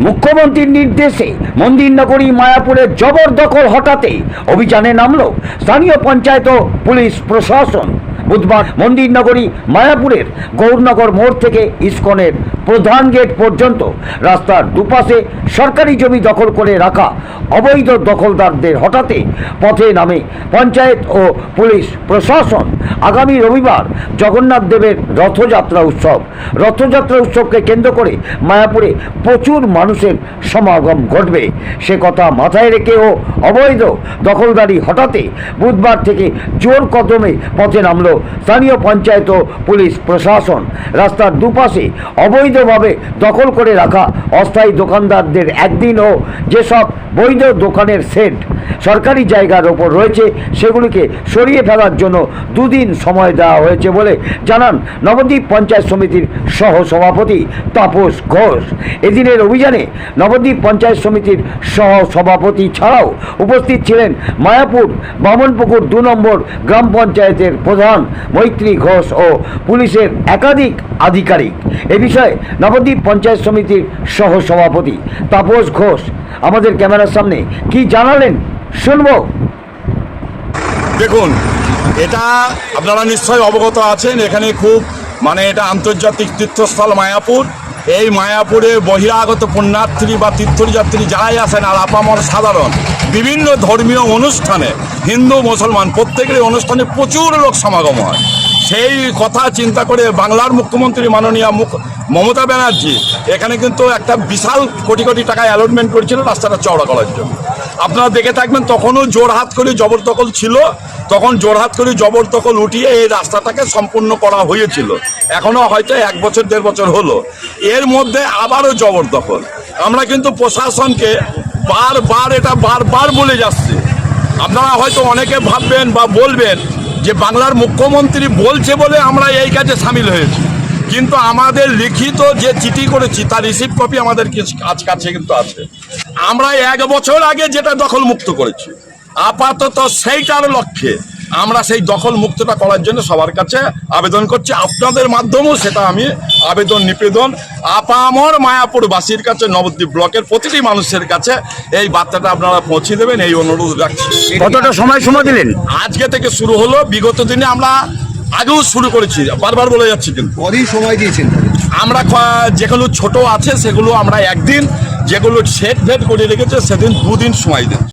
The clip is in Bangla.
মুখ্যমন্ত্রীর নির্দেশে মন্দির নগরী মায়াপুরে জবরদখল হটাতে অভিযানে নামল স্থানীয় পঞ্চায়েত ও পুলিশ প্রশাসন। বুধবার মন্দির নগরী মায়াপুরের গৌরনগর মোড় থেকে ইস্কনের প্রধান গেট পর্যন্ত রাস্তার দুপাশে সরকারি জমি দখল করে রাখা অবৈধ দখলদারদের হটাতে পথে নামে পঞ্চায়েত ও পুলিশ প্রশাসন। আগামী রবিবার জগন্নাথ দেবের রথযাত্রা উৎসব। রথযাত্রা উৎসবকে কেন্দ্র করে মায়াপুরে প্রচুর মানুষের সমাগম ঘটবে। সে কথা মাথায় রেখেও অবৈধ দখলদারি হটাতে বুধবার থেকে জোর কদমে পথে নামল স্থানীয় পঞ্চায়েত ও পুলিশ প্রশাসন। রাস্তার দুপাশে অবৈধভাবে দখল করে রাখা অস্থায়ী দোকানদারদের একদিন ও যেসব বৈধ দোকানের সেট সরকারি জায়গার ওপর রয়েছে, সেগুলিকে সরিয়ে ফেলার জন্য দুদিন সময় দেওয়া হয়েছে বলে জানান নবদ্বীপ পঞ্চায়েত সমিতির সহ সভাপতি তাপস ঘোষ। এদিনের অভিযানে নবদ্বীপ পঞ্চায়েত সমিতির সহ সভাপতি ছাড়াও উপস্থিত ছিলেন মায়াপুর বামনপুকুর দু নম্বর গ্রাম পঞ্চায়েতের প্রধান মৈত্রী ঘোষ ও পুলিশের একাধিক আধিকারিক। এ বিষয়ে নবদ্বীপ পঞ্চায়েত সমিতির সহ সভাপতি তাপস ঘোষ। আমাদের ক্যামেরার সামনে কি জানালেন? শুনব। দেখুন, এটা আপনারা নিশ্চয়ই অবগত আছেন, এখানে খুব মানে এটা আন্তর্জাতিক তীর্থস্থল মায়াপুর। এই মায়াপুরে বহিরাগত পুণ্যার্থী বা তীর্থযাত্রী যারাই আসেন, আর আপামর সাধারণ, বিভিন্ন ধর্মীয় অনুষ্ঠানে, হিন্দু, মুসলমান, প্রত্যেকেরই অনুষ্ঠানে প্রচুর লোক সমাগম হয়। সেই কথা চিন্তা করে বাংলার মুখ্যমন্ত্রী মাননীয় মুখ মমতা ব্যানার্জি এখানে কিন্তু একটা বিশাল কোটি কোটি টাকা অ্যালটমেন্ট করেছিল রাস্তাটা চওড়া করার জন্য। আপনারা দেখে থাকবেন তখনও জোরহাত করে জবরদখল ছিল, তখন জোরহাত করে জবরদখল উঠিয়ে এই রাস্তাটাকে সম্পূর্ণ করা হয়েছিল। এখনও হয়তো এক বছর, দেড় বছর হলো। এর মধ্যে আবারও জবরদখল। আমরা কিন্তু প্রশাসনকে বারবার এটা বারবার বলে যাচ্ছি। আপনারা হয়তো অনেকে ভাববেন বা বলবেন যে বাংলার মুখ্যমন্ত্রী বলছে বলে আমরা এই কাজে সামিল হয়েছি। কিন্তু আমাদের লিখিত যে চিঠি করেছি, তার রিসিভ কপি আমাদের কাজ কাছে কিন্তু আছে। আমরা এক বছর আগে যেটা দখল মুক্ত করেছি, আপাতত সেইটার লক্ষ্যে আমরা সেই দখল মুক্তটা করার জন্য সবার কাছে আবেদন করছি। আপনাদের মাধ্যমেও সেটা আমি আবেদন নিবেদন আপামর মায়াপুরবাসীর কাছে নবদ্বীপ ব্লকের প্রতিটি মানুষের কাছে এই বার্তাটা আপনারা পৌঁছে দেবেন এই অনুরোধ রাখছি। কতটা সময় সময় দিলেন? আজকে থেকে শুরু হলো বিগত দিনে আমরা আগেও শুরু করেছি বারবার বলে যাচ্ছি কিন্তু। কদিন সময় দিয়েছেন। আমরা যেগুলো ছোট আছে সেগুলো আমরা একদিন যেগুলো সেট ভেট করে রেখেছে সেদিন দুদিন সময় দেন